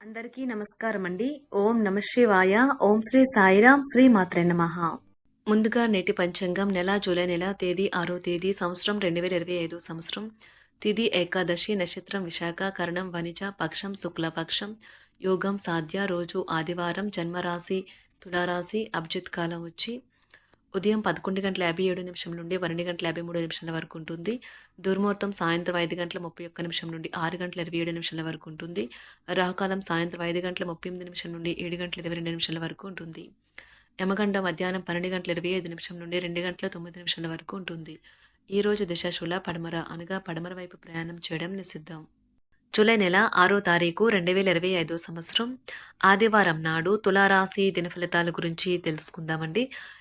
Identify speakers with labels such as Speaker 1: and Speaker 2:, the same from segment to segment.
Speaker 1: అందరికీ నమస్కారం అండి ఓం నమ శివాయ. ఓం శ్రీ సాయిరాం. శ్రీ మాత్రే నమ. ముందుగా నేటి పంచాంగం నెల జూలై నెల తేదీ ఆరో తేదీ సంవత్సరం రెండు వేల ఇరవై ఐదు సంవత్సరం. తిథి ఏకాదశి నక్షత్రం విశాఖ కరణం వనిజ పక్షం శుక్లపక్షం. యోగం సాధ్య రోజు ఆదివారం జన్మరాశి తులారాశి అభిజిత్ కాలం వచ్చి ఉదయం పదకొండు గంటల యాభై ఏడు నిమిషం నుండి పన్నెండు గంటల యాభై మూడు నిమిషాల వరకు ఉంటుంది. దుర్ముహూర్తం సాయంత్రం ఐదు గంటల ముప్పై ఒక్క నిమిషం నుండి ఆరు గంటల ఇరవై ఏడు నిమిషాల వరకు ఉంటుంది. రాహుకాలం సాయంత్రం ఐదు గంటల ముప్పై ఎనిమిది నిమిషం నుండి ఏడు గంటల ఇరవై రెండు నిమిషాల వరకు ఉంటుంది. యమగండ మధ్యాహ్నం పన్నెండు గంటల ఇరవై ఐదు నిమిషం నుండి రెండు గంటల తొమ్మిది నిమిషాల వరకు ఉంటుంది. ఈ రోజు దిశాశూల పడమర అనగా పడమర వైపు ప్రయాణం చేయడం నిషిద్ధం. జూలై నెల ఆరో తారీఖు రెండు వేల ఇరవై ఐదో సంవత్సరం. ఆదివారం నాడు తులారాశి దిన ఫలితాల గురించి తెలుసుకుందామండి.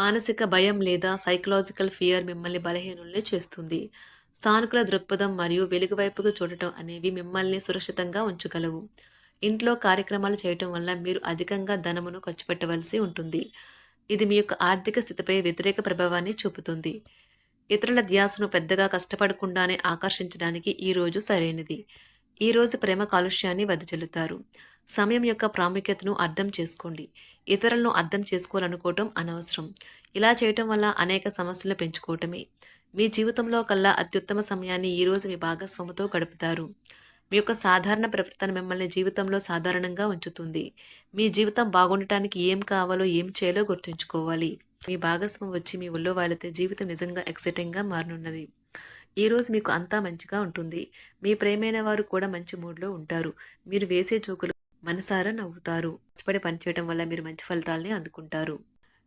Speaker 1: మానసిక భయం లేదా సైకలాజికల్ ఫియర్ మిమ్మల్ని బలహీనుల్ని చేస్తుంది. సానుకూల దృక్పథం మరియు వెలుగు వైపుకు చూడటం అనేవి మిమ్మల్ని సురక్షితంగా ఉంచగలవు. ఇంట్లో కార్యక్రమాలు చేయటం వల్ల మీరు అధికంగా ధనమును ఖర్చు పెట్టవలసి ఉంటుంది. ఇది మీ యొక్క ఆర్థిక స్థితిపై వ్యతిరేక ప్రభావాన్ని చూపుతుంది. ఇతరుల ధ్యాసను పెద్దగా కష్టపడకుండానే ఆకర్షించడానికి ఈ రోజు సరైనది. ఈ రోజు ప్రేమ కాలుష్యాన్ని వెదజల్లుతారు సమయం యొక్క ప్రాముఖ్యతను అర్థం చేసుకోండి. ఇతరులను అర్థం చేసుకోవాలనుకోవటం అనవసరం. ఇలా చేయటం వల్ల అనేక సమస్యలు పెంచుకోవటమే. మీ జీవితంలో కల్లా అత్యుత్తమ సమయాన్ని ఈరోజు మీ భాగస్వామితో గడుపుతారు. మీ యొక్క సాధారణ ప్రవర్తన మిమ్మల్ని జీవితంలో సాధారణంగా ఉంచుతుంది. మీ జీవితం బాగుండటానికి ఏం కావాలో ఏం చేయాలో గుర్తుంచుకోవాలి. మీ భాగస్వామి వచ్చి మీ ఒళ్ళో వాలితే జీవితం నిజంగా ఎక్సైటింగ్గా మారనున్నది. ఈ రోజు మీకు అంతా మంచిగా ఉంటుంది. మీ ప్రేమైన వారు కూడా మంచి మూడ్లో ఉంటారు. మీరు వేసే జోకులు మనసారా నవ్వుతారు. కష్టపడి పనిచేయడం వల్ల మీరు మంచి ఫలితాలని అందుకుంటారు.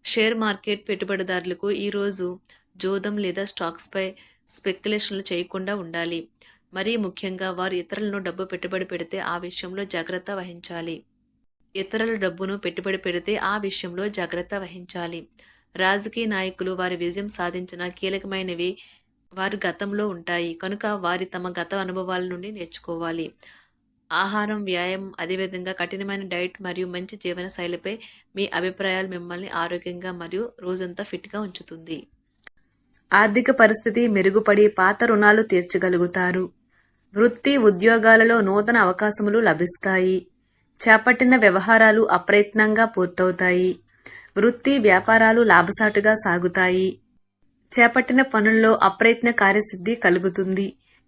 Speaker 1: షేర్ మార్కెట్ పెట్టుబడిదారులకు ఈరోజు జోదం లేదా స్టాక్స్పై స్పెక్యులేషన్లు చేయకుండా ఉండాలి. మరీ ముఖ్యంగా వారు ఇతరులను డబ్బు పెట్టుబడి పెడితే ఆ విషయంలో జాగ్రత్త వహించాలి. ఇతరుల డబ్బును పెట్టుబడి పెడితే ఆ విషయంలో జాగ్రత్త వహించాలి. రాజకీయ నాయకులు వారి విజయం సాధించిన కీలకమైనవి వారి గతంలో ఉంటాయి. కనుక వారి తమ గత అనుభవాల నుండి నేర్చుకోవాలి. ఆహారం వ్యాయామం అదేవిధంగా కఠినమైన డైట్ మరియు మంచి జీవన శైలిపై మీ అభిప్రాయాలు మిమ్మల్ని ఆరోగ్యంగా మరియు రోజంతా ఫిట్గా ఉంచుతుంది. ఆర్థిక పరిస్థితి మెరుగుపడి పాత రుణాలు తీర్చగలుగుతారు. వృత్తి ఉద్యోగాలలో నూతన అవకాశములు లభిస్తాయి. చేపట్టిన వ్యవహారాలు అప్రయత్నంగా పూర్తవుతాయి. వృత్తి వ్యాపారాలు లాభసాటుగా సాగుతాయి. చేపట్టిన పనుల్లో అప్రయత్న కార్యసిద్ధి కలుగుతుంది.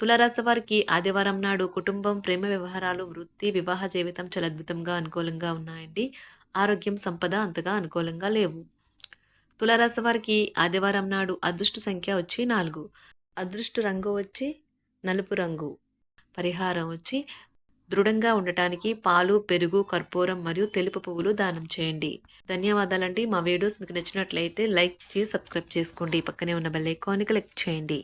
Speaker 1: తులారాశి వారికి ఆదివారం నాడు కుటుంబం ప్రేమ వ్యవహారాలు వృత్తి వివాహ జీవితం చాలా అద్భుతంగా అనుకూలంగా ఉన్నాయండి. ఆరోగ్యం సంపద అంతగా అనుకూలంగా లేవు. తులారాశి వారికి ఆదివారం నాడు అదృష్ట సంఖ్య వచ్చి నాలుగు. అదృష్ట రంగు వచ్చి నలుపు రంగు. పరిహారం వచ్చి దృఢంగా ఉండటానికి పాలు పెరుగు కర్పూరం మరియు తెలుపు పువ్వులు దానం చేయండి. ధన్యవాదాలండి. మా వీడియోస్ మీకు నచ్చినట్లయితే లైక్ చేసి సబ్స్క్రైబ్ చేసుకోండి. పక్కనే ఉన్న బెల్ ఐకాన్ని క్లిక్ చేయండి.